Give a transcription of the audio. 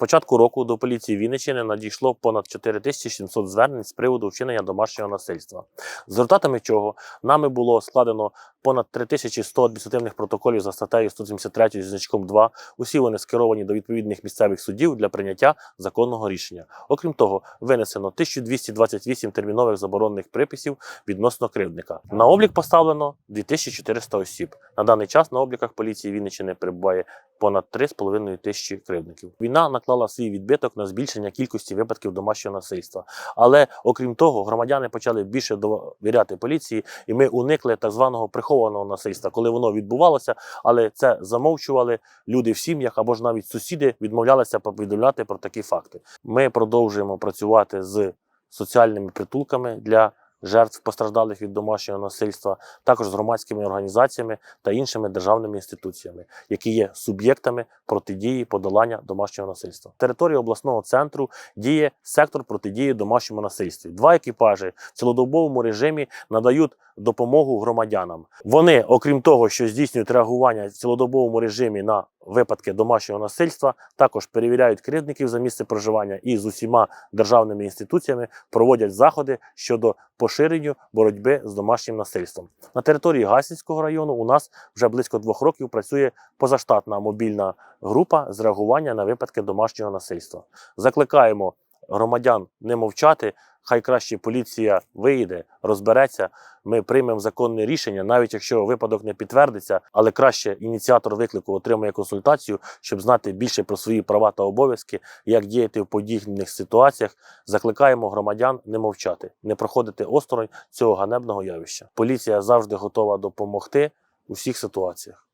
початку року до поліції Вінниччини надійшло понад 4700 звернень з приводу вчинення домашнього насильства, з результатами чого нами було складено понад 3100 адміністративних протоколів за статтею 173 зі значком 2. Усі вони скеровані до відповідних місцевих судів для прийняття законного рішення. Окрім того, винесено 1228 термінових заборонених приписів відносно кривдника. На облік поставлено 2400 осіб. На даний час на обліках поліції Вінниччини перебуває понад 3,5 тисячі кривдників. Війна наклала свій відбиток на збільшення кількості випадків домашнього насильства. Але окрім того, громадяни почали більше довіряти поліції, і ми уникли так званого прихованого насильства, коли воно відбувалося, але це замовчували люди в сім'ях або ж навіть сусіди відмовлялися повідомляти про такі факти. Ми продовжуємо працювати з соціальними притулками для жертв постраждалих від домашнього насильства, також з громадськими організаціями та іншими державними інституціями, які є суб'єктами протидії подолання домашнього насильства. Території обласного центру діє сектор протидії домашньому насильству. Два екіпажі в цілодобовому режимі надають допомогу громадянам. Вони, окрім того, що здійснюють реагування в цілодобовому режимі на випадки домашнього насильства, також перевіряють кривдників за місце проживання і з усіма державними інституціями проводять заходи щодо поширення боротьби з домашнім насильством. На території Гасінського району у нас вже близько двох років працює позаштатна мобільна група з реагування на випадки домашнього насильства. Закликаємо громадян не мовчати. Хай краще поліція вийде, розбереться. Ми приймемо законне рішення, навіть якщо випадок не підтвердиться, але краще ініціатор виклику отримує консультацію, щоб знати більше про свої права та обов'язки, як діяти в подібних ситуаціях. Закликаємо громадян не мовчати, не проходити осторонь цього ганебного явища. Поліція завжди готова допомогти у всіх ситуаціях.